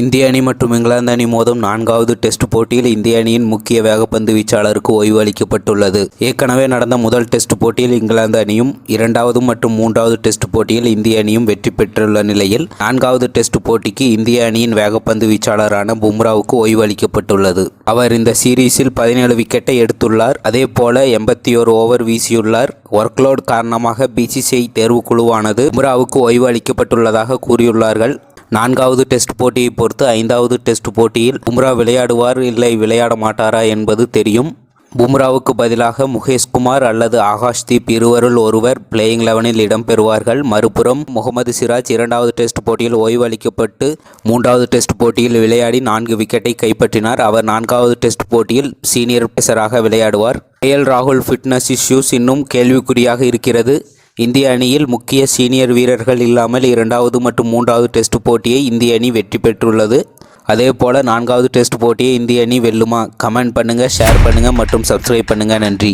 இந்திய அணி மற்றும் இங்கிலாந்து அணி மோதும் நான்காவது டெஸ்ட் போட்டியில் இந்திய அணியின் முக்கிய வேகப்பந்து வீச்சாளருக்கு ஓய்வு அளிக்கப்பட்டுள்ளது ஏற்கனவே நடந்த முதல் டெஸ்ட் போட்டியில் இங்கிலாந்து அணியும் இரண்டாவது மற்றும் மூன்றாவது டெஸ்ட் போட்டியில் இந்திய அணியும் வெற்றி பெற்றுள்ள நிலையில் நான்காவது டெஸ்ட் போட்டிக்கு இந்திய அணியின் வேகப்பந்து வீச்சாளரான பும்ராவுக்கு ஓய்வு அளிக்கப்பட்டுள்ளது அவர் இந்த சீரீஸில் பதினேழு விக்கெட்டை எடுத்துள்ளார். அதே போல எண்பத்தி ஓரு ஓவர் வீசியுள்ளார். ஒர்க்லோட் காரணமாக பிசிசிஐ தேர்வுக்குழுவானது பும்ராவுக்கு ஓய்வு அளிக்கப்பட்டுள்ளதாக கூறியுள்ளார்கள். நான்காவது டெஸ்ட் போட்டியை பொறுத்து ஐந்தாவது டெஸ்ட் போட்டியில் பும்ரா விளையாடுவார் இல்லை விளையாட மாட்டாரா என்பது தெரியும். பும்ராவுக்கு பதிலாக முகேஷ்குமார் அல்லது ஆகாஷ்தீப் இருவருள் ஒருவர் பிளேயிங் லெவனில் இடம்பெறுவார்கள். மறுபுறம் முகமது சிராஜ் இரண்டாவது டெஸ்ட் போட்டியில் ஓய்வளிக்கப்பட்டு மூன்றாவது டெஸ்ட் போட்டியில் விளையாடி நான்கு விக்கெட்டை கைப்பற்றினார். அவர் நான்காவது டெஸ்ட் போட்டியில் சீனியர் பேசராக விளையாடுவார். கேஎல் ராகுல் ஃபிட்னஸ் இஷ்யூஸ் இன்னும் கேள்விக்குறியாக இருக்கிறது. இந்திய அணியில் முக்கிய சீனியர் வீரர்கள் இல்லாமல் இரண்டாவது மற்றும் மூன்றாவது டெஸ்ட் போட்டியை இந்திய அணி வெற்றி பெற்றுள்ளது. அதேபோல நான்காவது டெஸ்ட் போட்டியை இந்திய அணி வெல்லுமா? கமெண்ட் பண்ணுங்கள் ஷேர் பண்ணுங்கள் மற்றும் சப்ஸ்கிரைப் பண்ணுங்கள் நன்றி.